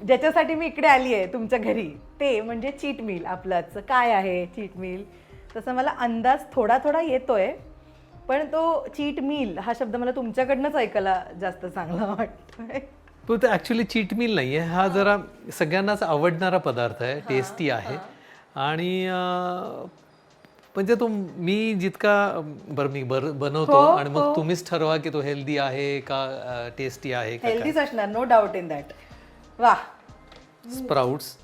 ज्याच्यासाठी मी इकडे आली आहे तुमच्या घरी ते म्हणजे चीट मिल आपलं आजचं काय आहे चीट मिल तसं मला अंदाज थोडा थोडा येतोय पण तो चीट मिल हा शब्द मला तुमच्याकडनंच ऐकायला जास्त चांगला वाटतोय. ते ॲक्च्युली चीट मिल नाही आहे हा जरा सगळ्यांनाच आवडणारा पदार्थ आहे टेस्टी आहे. आणि म्हणजे तो मी जितका बरं मी बर बनवतो हो, आणि मग तुम्हीच ठरवा की तो हेल्दी आहे का टेस्टी आहे हेल्दीच असणार नो डाऊट इन दॅट वा. स्प्राउट्स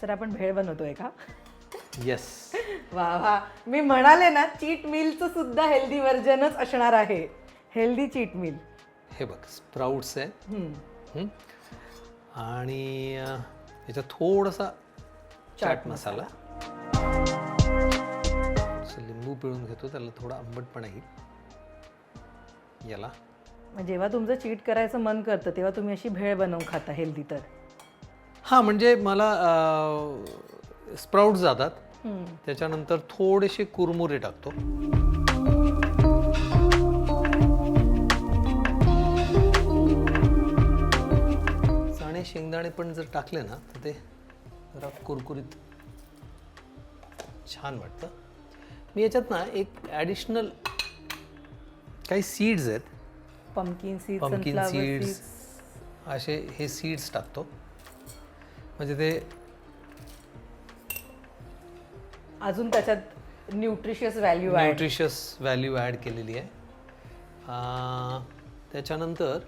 सर आपण भेळ बनवतोय का? येस वा वा. मी म्हणाले ना चीट मिलचं सुद्धा हेल्दी व्हर्जनच असणार आहे. हेल्दी चीट मिल हे बघ स्प्राउट्स आहे. हं? आणि अं, याच्यात थोडासा चाट मसाला. असं लिंबू पिळून घेतो त्याला थोडा आंबटपणा येईल. याला. जेव्हा तुमचं चीट करायचं मन करतं तेव्हा तुम्ही अशी भेळ बनवून खाता हेल्दी तर. हां म्हणजे मला स्प्राउट जातात. त्याच्यानंतर थोडेसे कुरमुरे टाकतो. चणे शेंगदाणे पण जर टाकले ना तर ते जरा कुरकुरीत छान वाटतं. मी याच्यात ना एक ॲडिशनल काही सीड्स आहेत पंकिन सीड पंकिन सीड्स असे हे सीड्स टाकतो. म्हणजे ते अजून त्याच्यात nutritious value nutritious value add केलेली आहे. आ, त्याच्यानंतर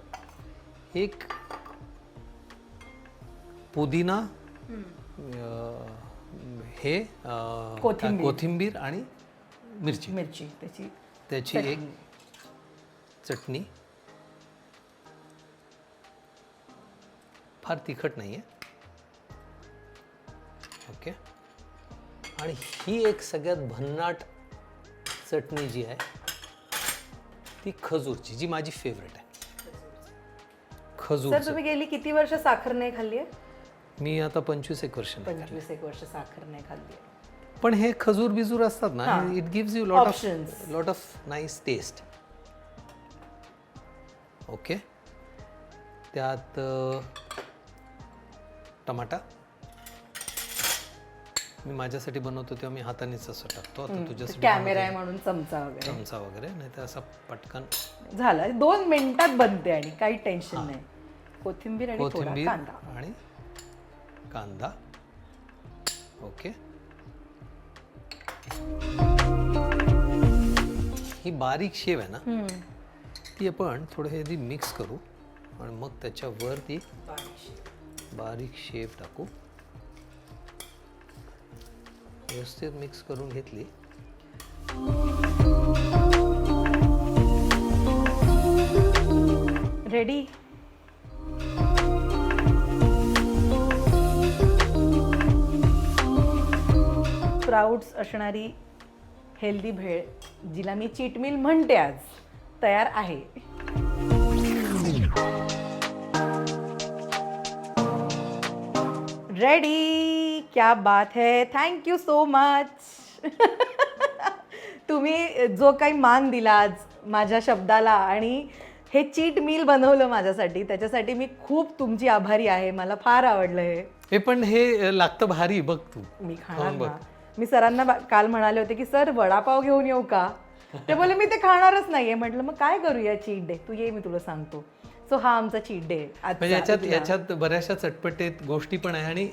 एक पुदिना अ, हे अ, कोथिंबीर. कोथिंबीर आणि मिरची. मिरची त्याची त्याची एक चटणी. फार तिखट नाही आहे ओके. आणि ही एक सगळ्यात भन्नाट चटणी जी आहे ती खजूरची जी माझी फेवरेट आहे. खजूर सर तुम्ही गेली किती वर्ष साखर नाही खाल्ली आहे? मी आता पंचवीस एक वर्ष. पंचवीस एक वर्ष साखर नाही खाल्ली आहे. पण हे खजूर बिजूर असतात ना it gives you lot of. Lot of nice taste okay. त्यात टमाटा. मी माझ्यासाठी बनवतो तेव्हा मी हातानेच असं टाकतो. आता तुझ्यासाठी कॅमेरा आहे म्हणून चमचा वगैरे. चमचा वगैरे नाही तर असं पटकन. झालं. दोन मिनिटात बनते आणि काही टेन्शन नाही. कोथिंबीर आणि कोथिंबीर कांदा. आणि कांदा. ओके. ही बारीक शेव आहे ना. ती आपण थोडं हे मिक्स करू आणि मग त्याच्यावर ती बारीक शेप टाकू. व्यवस्थित मिक्स करून घेतली. रेडी स्प्राउट्स असणारी हेल्दी भेळ जिला मी चीटमिल म्हणते आज तयार आहे. रेडी क्या बात है? थँक यू सो मच तुम्ही जो काही मान दिला आज माझ्या शब्दाला आणि हे चीट मिल बनवलं माझ्यासाठी त्याच्यासाठी मी खूप तुमची आभारी आहे. मला फार आवडलं हे. हे पण हे लागतं भारी. बघ तू. मी खाणार ना. मी सरांना बा- काल म्हणाले होते की सर वडापाव घेऊन येऊ का? ते बोले मी ते खाणारच नाहीये. म्हटलं मग काय करूया चीट डे तू ये मी तुला सांगतो. सो हा आमचा चीट डे म्हणजे याच्यात याच्यात बऱ्याचशा चटपटीत गोष्टी पण आहे आणि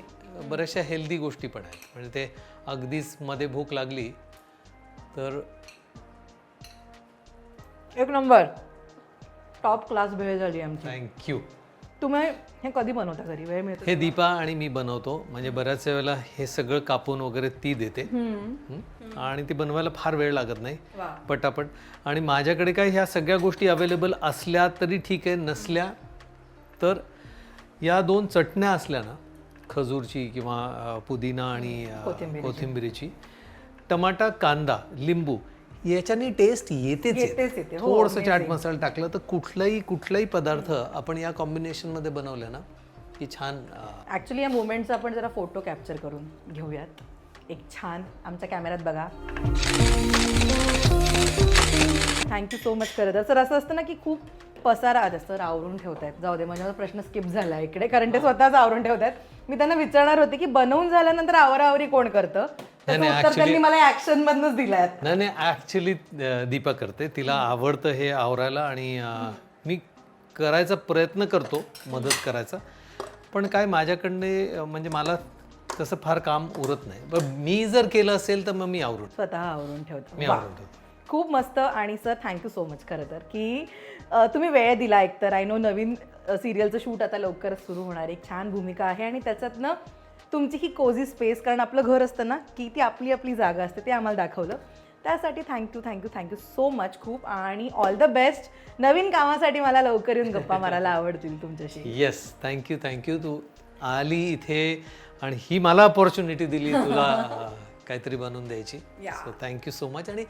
बऱ्याचशा हेल्दी गोष्टी पण आहेत. म्हणजे ते अगदीच मध्ये भूक लागली तर एक नंबर. टॉप क्लास भेळ झाली आमची. थँक्यू तुम्ही हे कधी बनवता घरी? वेळ मिळतो हे दीपा आणि मी बनवतो. म्हणजे बऱ्याच वेळेला हे सगळं कापून वगैरे ती देते? आणि ती बनवायला फार वेळ लागत नाही. वा. पटापट. आणि माझ्याकडे काय ह्या सगळ्या गोष्टी अवेलेबल असल्या तरी ठीक आहे. नसल्या तर या दोन चटण्या असल्या ना खजूरची किंवा अ, पुदिना आणि अ, कोथिंबिरीची टमाटा कांदा लिंबू याच्याने टेस्ट येतेच येतेच येते. हो, थोडंसं चाट मसाला टाकलं तर कुठलाही कुठलाही पदार्थ आपण या कॉम्बिनेशनमध्ये बनवलं ना की छान अ, ॲक्च्युली या मुवमेंटचा आपण जरा फोटो कॅप्चर करून घेऊयात. एक छान आमच्या कॅमेऱ्यात बघा. थँक्यू सो मच खरं तर. सर असं असतं ना की खूप पसारा आता सर आवरून ठेवतायत. जाऊ दे माझ्या प्रश्न स्किप झाला इकडे कारण ते स्वतःच आवरून ठेवतायत. मी त्यांना विचारणार होते की बनवून झाल्यानंतर आवराआवरी कोण करतं? त्याचं नाही, उत्तर actually- त्यांनी मला ऍक्शन मधनच दिलंय नाही नाही ॲक्च्युली दीपा करते. तिला आवडतं हे आवरायला आणि अं, मी करायचा प्रयत्न करतो मदत करायचा. पण काय माझ्याकडने अं, म्हणजे मला तसं फार काम उरत नाही. पण मी जर केलं असेल तर मग मी आवरून स्वतः आवरून ठेवतो. मी वा. आवरून ठेवतो. खूप मस्त आणि सर थँक्यू सो मच खरं तर की अ, तुम्ही वेळ दिला एकतर. आय नो नवीन सिरियलचं शूट आता लवकरच सुरू होणार. एक छान भूमिका आहे आणि त्याच्यातनं तुमची ही कोझी स्पेस कारण आपलं घर असतं ना की ती आपली आपली जागा असते ते आम्हाला दाखवलं. त्यासाठी thank you thank you thank you so much खूप. आणि ऑल द बेस्ट नवीन कामासाठी मला लवकर येऊन गप्पा मारायला आवडतील तुमच्याशी. येस थँक्यू थँक्यू तू आली इथे आणि ही मला अपॉर्च्युनिटी दिली तुला काहीतरी बनवून द्यायची. सो थँक्यू सो मच आणि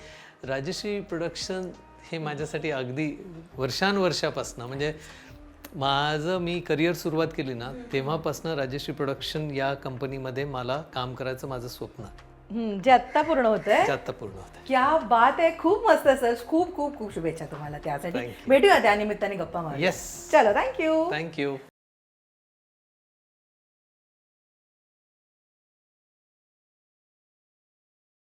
राजश्री प्रोडक्शन हे माझ्यासाठी अगदी वर्षानुवर्षापासनं म्हणजे माझं मी करिअर सुरुवात केली ना तेव्हापासनं राजश्री प्रोडक्शन या कंपनीमध्ये मला काम करायचं माझं स्वप्न. आहे. हम्म, जे आत्ता पूर्ण होत आहे आत्ता पूर्ण होतं क्या बात आहे. खूप मस्त सर. खूप खूप खूप शुभेच्छा तुम्हाला त्यासाठी. Thank भेटूया त्या निमित्ताने गप्पा मारू येस चलो थँक्यू थँक्यू